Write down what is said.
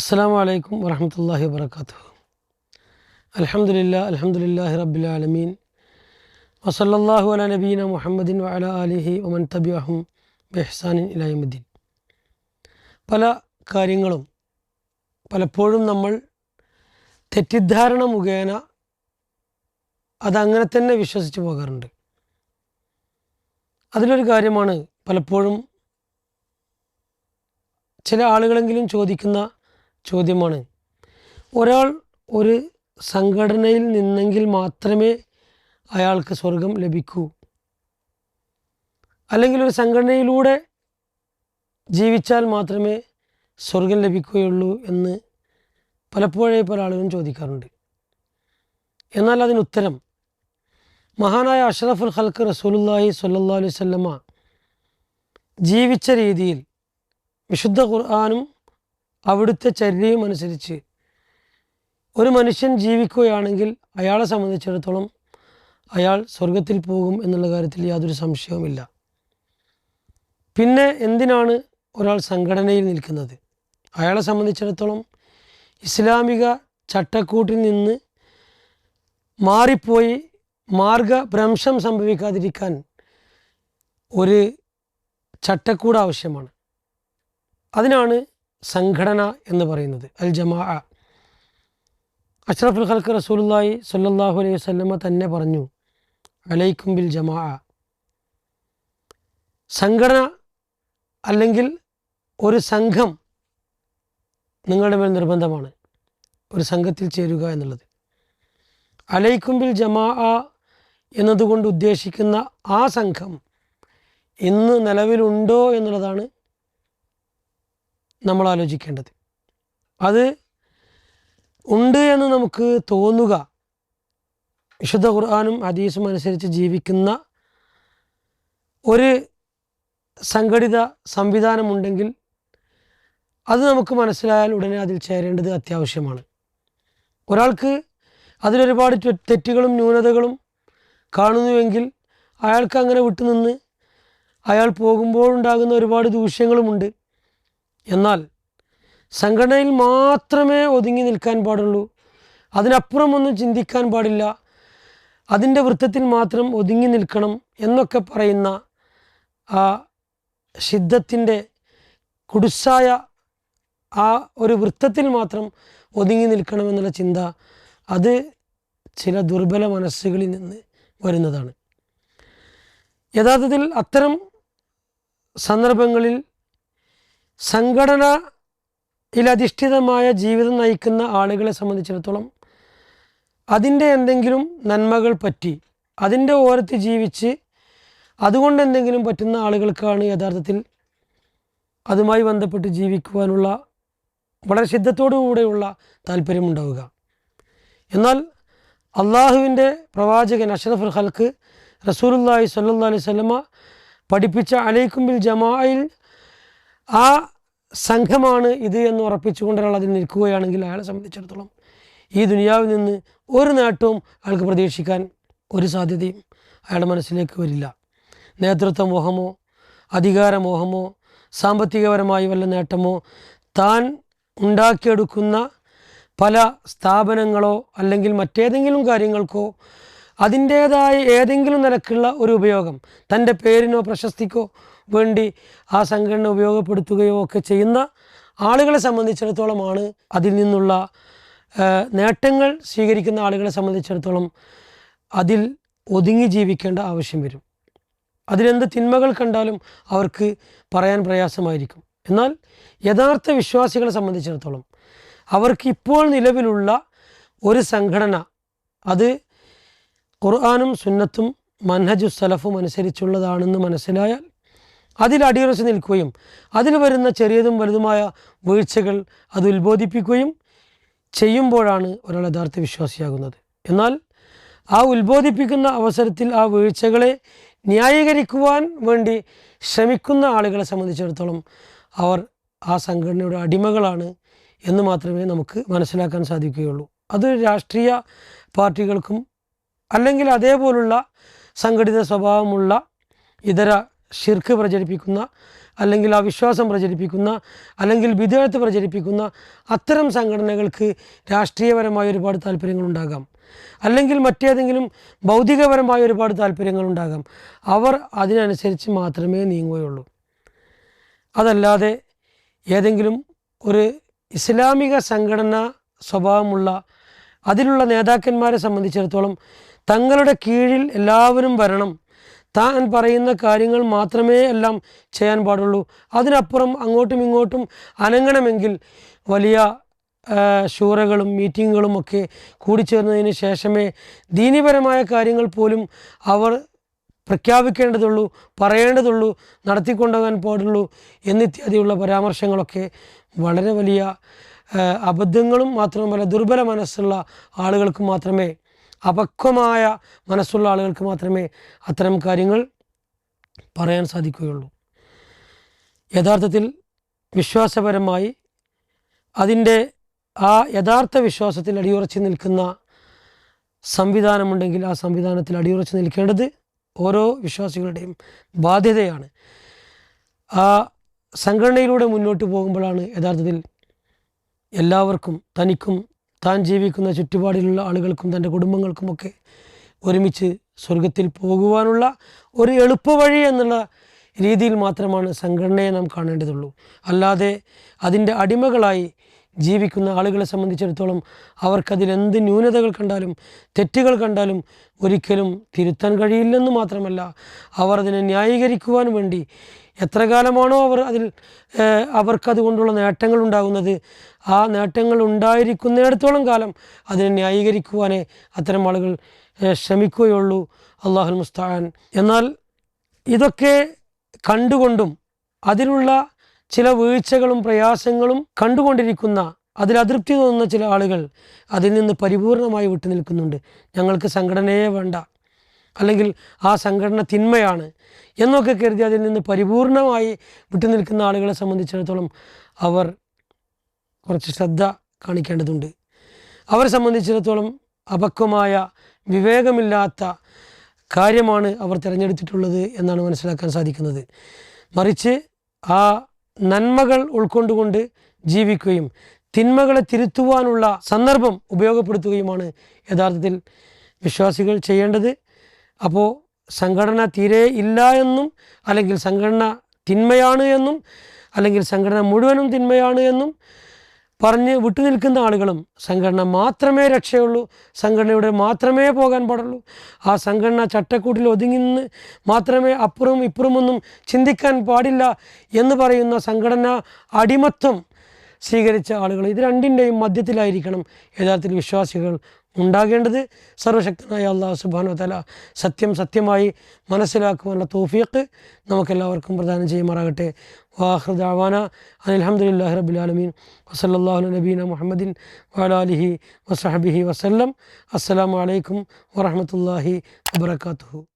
അസ്സാം വലൈക്കും വറഹമത്തല്ലാഹി വാത്തു അലഹമുല്ല അലഹമുല്ലാഹി റബ്ബുലാലമീൻ വസല്ലാഹു അല നബീന മുഹമ്മദിൻ വഅല അലിഹി ഒമൻ തബിഅഹും ബെഹ്സാനിൻ ഇലായുദ്ദീൻ പല കാര്യങ്ങളും പലപ്പോഴും നമ്മൾ തെറ്റിദ്ധാരണ മുഖേന അതങ്ങനെ തന്നെ വിശ്വസിച്ച് പോകാറുണ്ട്. അതിലൊരു കാര്യമാണ് പലപ്പോഴും ചില ആളുകളെങ്കിലും ചോദിക്കുന്ന ചോദ്യമാണ്. ഒരാൾ ഒരു സംഘടനയിൽ നിന്നെങ്കിൽ മാത്രമേ അയാൾക്ക് സ്വർഗം ലഭിക്കൂ. അല്ലെങ്കിൽ ഒരു സംഘടനയിലൂടെ ജീവിച്ചാൽ മാത്രമേ സ്വർഗം ലഭിക്കുകയുള്ളൂ എന്ന് പലപ്പോഴേ പല ആളുകളും ചോദിക്കാറുണ്ട്. എന്നാൽ അതിന് ഉത്തരം മഹാനായ അഷറഫുൽ ഖൽക്ക് റസൂലുല്ലാഹി സല്ലാ അലൈഹി വസല്ലമ ജീവിച്ച രീതിയിൽ വിശുദ്ധ ഖുർആാനും അവിടുത്തെ ചര്യയും അനുസരിച്ച് ഒരു മനുഷ്യൻ ജീവിക്കുകയാണെങ്കിൽ അയാളെ സംബന്ധിച്ചിടത്തോളം അയാൾ സ്വർഗത്തിൽ പോകും എന്നുള്ള കാര്യത്തിൽ യാതൊരു സംശയവുമില്ല. പിന്നെ എന്തിനാണ് ഒരാൾ സംഘടനയിൽ നിൽക്കുന്നത്? അയാളെ സംബന്ധിച്ചിടത്തോളം ഇസ്ലാമിക ചട്ടക്കൂട്ടിൽ നിന്ന് മാറിപ്പോയി മാർഗഭ്രംശം സംഭവിക്കാതിരിക്കാൻ ഒരു ചട്ടക്കൂട് ആവശ്യമാണ്. അതിനാണ് സംഘടന എന്ന് പറയുന്നത് അൽ ജമാ അഷ്റഫുൽ ഖൽക്ക് റസൂലുല്ലായി സല്ലാഹു അലൈഹി വസല്ലമ തന്നെ പറഞ്ഞു അലൈക്കും ബിൽ ജമാ സംഘടന അല്ലെങ്കിൽ ഒരു സംഘം നിങ്ങളുടെ മേൽ നിർബന്ധമാണ് ഒരു സംഘത്തിൽ ചേരുക എന്നുള്ളത്. അലൈക്കും ബിൽ ജമാ എന്നതുകൊണ്ട് ഉദ്ദേശിക്കുന്ന ആ സംഘം ഇന്ന് നിലവിലുണ്ടോ എന്നുള്ളതാണ് നമ്മൾ ആലോചിക്കേണ്ടത് അത് ഉണ്ട് എന്ന് നമുക്ക് തോന്നുക. വിശുദ്ധ ഖുർആാനും ഹദീസും അനുസരിച്ച് ജീവിക്കുന്ന ഒരു സംഘടിത സംവിധാനമുണ്ടെങ്കിൽ അത് നമുക്ക് മനസ്സിലായാൽ ഉടനെ അതിൽ ചേരേണ്ടത് അത്യാവശ്യമാണ്. ഒരാൾക്ക് അതിലൊരുപാട് തെറ്റുകളും ന്യൂനതകളും കാണുന്നുവെങ്കിൽ അയാൾക്ക് അങ്ങനെ വിട്ടുനിന്ന് അയാൾ പോകുമ്പോഴുണ്ടാകുന്ന ഒരുപാട് ദൂഷ്യങ്ങളുമുണ്ട്. എന്നാൽ സംഘടനയിൽ മാത്രമേ ഒതുങ്ങി നിൽക്കാൻ പാടുള്ളൂ. അതിനപ്പുറം ഒന്നും ചിന്തിക്കാൻ പാടില്ല. അതിന്റെ വൃത്തത്തിൽ മാത്രം ഒതുങ്ങി നിൽക്കണം എന്നൊക്കെ പറയുന്ന ആ സിദ്ധത്തിന്റെ കുടുസായ ആ ഒരു വൃത്തത്തിൽ മാത്രം ഒതുങ്ങി നിൽക്കണമെന്നുള്ള ചിന്ത അത് ചില ദുർബല മനസ്സുകളിൽ നിന്ന് വരുന്നതാണ്. യഥാർത്ഥത്തിൽ അത്തരം സന്ദർഭങ്ങളിൽ സംഘടനയിലധിഷ്ഠിതമായ ജീവിതം നയിക്കുന്ന ആളുകളെ സംബന്ധിച്ചിടത്തോളം അതിന്റെ എന്തെങ്കിലും നന്മകൾ പറ്റി അതിന്റെ ഓരത്ത് ജീവിച്ച് അതുകൊണ്ട് എന്തെങ്കിലും പറ്റുന്ന ആളുകൾക്കാണ് യഥാർത്ഥത്തിൽ അതുമായി ബന്ധപ്പെട്ട് ജീവിക്കുവാനുള്ള വളരെ സിദ്ധത്തോടുകൂടെയുള്ള താല്പര്യമുണ്ടാവുക. എന്നാൽ അള്ളാഹുവിന്റെ പ്രവാചകൻ അഷറഫുൽ ഹൽക്ക് റസൂലുല്ലാഹി സ്വല്ലല്ലാഹു അലൈഹി പഠിപ്പിച്ച അലൈക്കും ബിൽ ജമായിൽ ആ സംഘമാണ് ഇത് എന്ന് ഉറപ്പിച്ചുകൊണ്ട് ഒരാൾ അതിൽ നിൽക്കുകയാണെങ്കിൽ അയാളെ സംബന്ധിച്ചിടത്തോളം ഈ ദുനിയാവിൽ നിന്ന് ഒരു നേട്ടവും അയാൾക്ക് പ്രതീക്ഷിക്കാൻ ഒരു സാധ്യതയും അയാളുടെ മനസ്സിലേക്ക് വരില്ല. നേതൃത്വ മോഹമോ അധികാര മോഹമോ സാമ്പത്തികപരമായി വല്ല നേട്ടമോ താൻ ഉണ്ടാക്കിയെടുക്കുന്ന പല സ്ഥാപനങ്ങളോ അല്ലെങ്കിൽ മറ്റേതെങ്കിലും കാര്യങ്ങൾക്കോ അതിന്റേതായ ഏതെങ്കിലും നിലക്കുള്ള ഒരു ഉപയോഗം തന്റെ പേരിനോ പ്രശസ്തിക്കോ വേണ്ടി ആ സംഘടന ഉപയോഗപ്പെടുത്തുകയോ ഒക്കെ ചെയ്യുന്ന ആളുകളെ സംബന്ധിച്ചിടത്തോളമാണ് അതിൽ നിന്നുള്ള നേട്ടങ്ങൾ സ്വീകരിക്കുന്ന ആളുകളെ സംബന്ധിച്ചിടത്തോളം അതിൽ ഒതുങ്ങി ജീവിക്കേണ്ട ആവശ്യം വരും. അതിലെന്ത് തിന്മകൾ കണ്ടാലും അവർക്ക് പറയാൻ പ്രയാസമായിരിക്കും. എന്നാൽ യഥാർത്ഥ വിശ്വാസികളെ സംബന്ധിച്ചിടത്തോളം അവർക്ക് ഇപ്പോൾ നിലവിലുള്ള ഒരു സംഘടന അത് ഖുർആാനും സുന്നത്തും മൻഹജു സലഫും അനുസരിച്ചുള്ളതാണെന്ന് മനസ്സിലായാൽ അതിൽ അടിയുറച്ച് നിൽക്കുകയും അതിൽ വരുന്ന ചെറിയതും വലുതുമായ വീഴ്ചകൾ അത് ഉത്ബോധിപ്പിക്കുകയും ചെയ്യുമ്പോഴാണ് ഒരാൾ യഥാർത്ഥ വിശ്വാസിയാകുന്നത്. എന്നാൽ ആ ഉത്ബോധിപ്പിക്കുന്ന അവസരത്തിൽ ആ വീഴ്ചകളെ ന്യായീകരിക്കുവാൻ വേണ്ടി ശ്രമിക്കുന്ന ആളുകളെ സംബന്ധിച്ചിടത്തോളം അവർ ആ സംഘടനയുടെ അടിമകളാണ് എന്ന് മാത്രമേ നമുക്ക് മനസ്സിലാക്കാൻ സാധിക്കുകയുള്ളൂ. അത് രാഷ്ട്രീയ പാർട്ടികൾക്കും അല്ലെങ്കിൽ അതേപോലുള്ള സംഘടിത സ്വഭാവമുള്ള ഇതര ഷിർക്ക് പ്രചരിപ്പിക്കുന്ന അല്ലെങ്കിൽ അവിശ്വാസം പ്രചരിപ്പിക്കുന്ന അല്ലെങ്കിൽ വിദേഹത്ത് പ്രചരിപ്പിക്കുന്ന അത്തരം സംഘടനകൾക്ക് രാഷ്ട്രീയപരമായ ഒരുപാട് താല്പര്യങ്ങളുണ്ടാകാം. അല്ലെങ്കിൽ മറ്റേതെങ്കിലും ഭൗതികപരമായ ഒരുപാട് താല്പര്യങ്ങളുണ്ടാകാം. അവർ അതിനനുസരിച്ച് മാത്രമേ നീങ്ങുകയുള്ളൂ. അതല്ലാതെ ഏതെങ്കിലും ഒരു ഇസ്ലാമിക സംഘടന സ്വഭാവമുള്ള അതിലുള്ള നേതാക്കന്മാരെ സംബന്ധിച്ചിടത്തോളം തങ്ങളുടെ കീഴിൽ എല്ലാവരും വരണം താൻ പറയുന്ന കാര്യങ്ങൾ മാത്രമേ എല്ലാം ചെയ്യാൻ പാടുള്ളൂ. അതിനപ്പുറം അങ്ങോട്ടും ഇങ്ങോട്ടും അനങ്ങണമെങ്കിൽ വലിയ ഷൂറകളും മീറ്റിങ്ങുകളും ഒക്കെ കൂടിച്ചേർന്നതിന് ശേഷമേ ദീനിപരമായ കാര്യങ്ങൾ പോലും അവർ പ്രഖ്യാപിക്കേണ്ടതുള്ളൂ പറയേണ്ടതുള്ളൂ നടത്തിക്കൊണ്ടുപോകാൻ പാടുള്ളൂ എന്നിത്യാദിയുള്ള പരാമർശങ്ങളൊക്കെ വളരെ വലിയ അബദ്ധങ്ങളും മാത്രമല്ല ദുർബല മനസ്സുള്ള ആളുകൾക്ക് മാത്രമേ അപക്വമായ മനസ്സുള്ള ആളുകൾക്ക് മാത്രമേ അത്തരം കാര്യങ്ങൾ പറയാൻ സാധിക്കുകയുള്ളൂ. യഥാർത്ഥത്തിൽ വിശ്വാസപരമായി അതിന്റെ ആ യഥാർത്ഥ വിശ്വാസത്തിൽ അടിയുറച്ച് നിൽക്കുന്ന സംവിധാനമുണ്ടെങ്കിൽ ആ സംവിധാനത്തിൽ അടിയുറച്ച് നിൽക്കേണ്ടത് ഓരോ വിശ്വാസികളുടെയും ബാധ്യതയാണ്. ആ സംഘടനയിലൂടെ മുന്നോട്ട് പോകുമ്പോഴാണ് യഥാർത്ഥത്തിൽ എല്ലാവർക്കും തനിക്കും താൻ ജീവിക്കുന്ന ചുറ്റുപാടിലുള്ള ആളുകൾക്കും തന്റെ കുടുംബങ്ങൾക്കുമൊക്കെ ഒരുമിച്ച് സ്വർഗത്തിൽ പോകുവാനുള്ള ഒരു എളുപ്പവഴി എന്നുള്ള രീതിയിൽ മാത്രമാണ് സംഘടനയെ നാം കാണേണ്ടതുള്ളൂ. അല്ലാതെ അതിന്റെ അടിമകളായി ജീവിക്കുന്ന ആളുകളെ സംബന്ധിച്ചിടത്തോളം അവർക്കതിൽ എന്ത് ന്യൂനതകൾ കണ്ടാലും തെറ്റുകൾ കണ്ടാലും ഒരിക്കലും തിരുത്താൻ കഴിയില്ലെന്ന് മാത്രമല്ല അവർ അതിനെ ന്യായീകരിക്കുവാൻ വേണ്ടി എത്ര കാലമാണോ അവർ അതിൽ അവർക്കതുകൊണ്ടുള്ള നേട്ടങ്ങൾ ഉണ്ടാകുന്നത് ആ നേട്ടങ്ങൾ ഉണ്ടായിരിക്കുന്നിടത്തോളം കാലം അതിനെ ന്യായീകരിക്കുവാനേ അത്തരം ആളുകൾ ശ്രമിക്കുകയുള്ളൂ. അള്ളാഹുൽ മുസ്താൻ. എന്നാൽ ഇതൊക്കെ കണ്ടുകൊണ്ടും അതിലുള്ള ചില വീഴ്ചകളും പ്രയാസങ്ങളും കണ്ടുകൊണ്ടിരിക്കുന്ന അതിൽ അതൃപ്തി തോന്നുന്ന ചില ആളുകൾ അതിൽ നിന്ന് പരിപൂർണമായി വിട്ടു നിൽക്കുന്നുണ്ട്. ഞങ്ങൾക്ക് സംഘടനയെ വേണ്ട. അല്ലെങ്കിൽ ആ സംഘടന തിന്മയാണ് എന്നൊക്കെ കരുതി അതിൽ നിന്ന് പരിപൂർണമായി വിട്ടു നിൽക്കുന്ന ആളുകളെ സംബന്ധിച്ചിടത്തോളം അവർ കുറച്ച് ശ്രദ്ധ കാണിക്കേണ്ടതുണ്ട്. അവരെ സംബന്ധിച്ചിടത്തോളം അപക്വമായ വിവേകമില്ലാത്ത കാര്യമാണ് അവർ തിരഞ്ഞെടുത്തിട്ടുള്ളത് എന്നാണ് മനസ്സിലാക്കാൻ സാധിക്കുന്നത്. മറിച്ച് ആ നന്മകൾ ഉൾക്കൊണ്ടുകൊണ്ട് ജീവിക്കുകയും തിന്മകളെ തിരുത്തുവാനുള്ള സന്ദർഭം ഉപയോഗപ്പെടുത്തുകയുമാണ് യഥാർത്ഥത്തിൽ വിശ്വാസികൾ ചെയ്യേണ്ടത്. അപ്പോൾ സംഘടന തീരെ ഇല്ല എന്നും അല്ലെങ്കിൽ സംഘടന തിന്മയാണ് എന്നും അല്ലെങ്കിൽ സംഘടന മുഴുവനും തിന്മയാണ് എന്നും പറഞ്ഞ് വിട്ടുനിൽക്കുന്ന ആളുകളും സംഘടന മാത്രമേ രക്ഷയുള്ളൂ. സംഘടനയുടെ മാത്രമേ പോകാൻ പാടുള്ളൂ. ആ സംഘടന ചട്ടക്കൂട്ടിൽ ഒതുങ്ങി നിന്ന് മാത്രമേ അപ്പുറവും ഇപ്പുറമൊന്നും ചിന്തിക്കാൻ പാടില്ല എന്ന് പറയുന്ന സംഘടന അടിമത്വം സ്വീകരിച്ച ആളുകൾ. ഇത് രണ്ടിന്റെയും മധ്യത്തിലായിരിക്കണം യഥാർത്ഥത്തിൽ വിശ്വാസികൾ ഉണ്ടാകേണ്ടത്. സർവശക്തനായ അള്ളാഹു സുബാനോ തല സത്യം സത്യമായി മനസ്സിലാക്കുവാനുള്ള തോഫിയക്ക് നമുക്കെല്ലാവർക്കും പ്രദാനം ചെയ്യുമാറാകട്ടെ. വാഹൃദാവാന അലഹമുല്ലാ റബുലാലമീൻ വസല്ലാഹു നബീന മുഹമ്മദിൻ വാലാലിഹി വസഹബിഹി വസല്ലം. അസ്സാം വലൈക്കും വറഹമത്തല്ലാഹി വാത്തു